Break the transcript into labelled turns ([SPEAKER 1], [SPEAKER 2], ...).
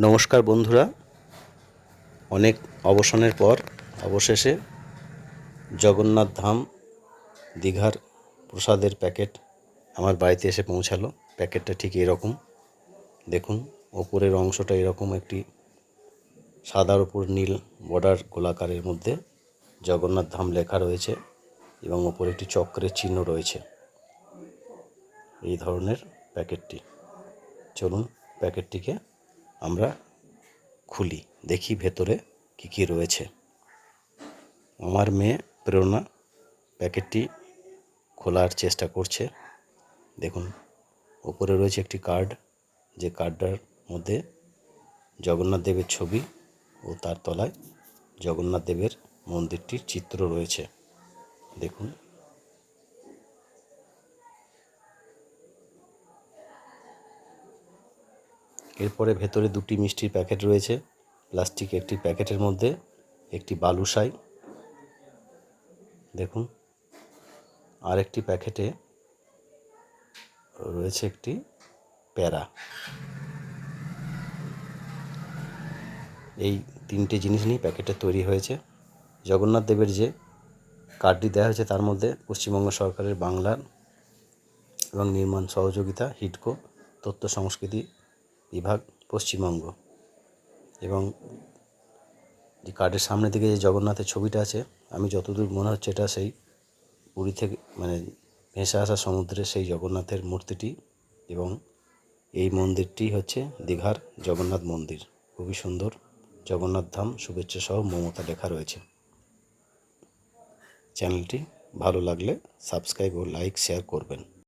[SPEAKER 1] নমস্কার বন্ধুরা। অনেক অবসানের পর, অবশেষে জগন্নাথ ধাম দীঘার প্রসাদের প্যাকেট আমার বাড়িতে এসে পৌঁছালো। প্যাকেটটা ঠিক এরকম। দেখুন, ওপরের অংশটা এরকম একটি সাদার উপর নীল বর্ডার গোলাকারের মধ্যে জগন্নাথ ধাম লেখা রয়েছে এবং ওপরে একটি চক্রের চিহ্ন রয়েছে। এই ধরনের প্যাকেটটি। চলুন প্যাকেটটিকে আমরা খুলি, দেখি ভেতরে কী কী রয়েছে। আমার মেয়ে প্রেরণা প্যাকেটটি খোলার চেষ্টা করছে। দেখুন, ওপরে রয়েছে একটি কার্ড, যে কার্ডটার মধ্যে জগন্নাথ দেবের ছবি ও তার তলায় জগন্নাথ দেবের মন্দিরটির চিত্র রয়েছে। দেখুন এরপরে ভেতরে দুটি মিষ্টির প্যাকেট রয়েছে। প্লাস্টিক একটি প্যাকেটের মধ্যে, একটি বালুশাই দেখুন আর একটি প্যাকেটে রয়েছে একটি প্যারা। এই তিনটে জিনিস নিয়ে প্যাকেটে তৈরি হয়েছে। জগন্নাথ দেবের যে কার্ডটি দেওয়া হয়েছে, তার মধ্যে পশ্চিমবঙ্গ সরকারের বাংলার এবং নির্মাণ সহযোগিতা, হিটকো, তথ্য সংস্কৃতি বিভাগ, পশ্চিমবঙ্গ। এবং যে কার্ডের সামনে দিকে যে জগন্নাথের ছবিটা আছে, আমি যতদূর মনে হচ্ছে এটা সেই পুরী থেকে মানে ভেসে আসা সমুদ্রে সেই জগন্নাথের মূর্তিটি এবং এই মন্দিরটি হচ্ছে দীঘার জগন্নাথ মন্দির। খুবই সুন্দর জগন্নাথ ধাম, শুভেচ্ছা সহ মমতা লেখা রয়েছে। চ্যানেলটি ভালো লাগলে সাবস্ক্রাইব ও লাইক, শেয়ার করবেন।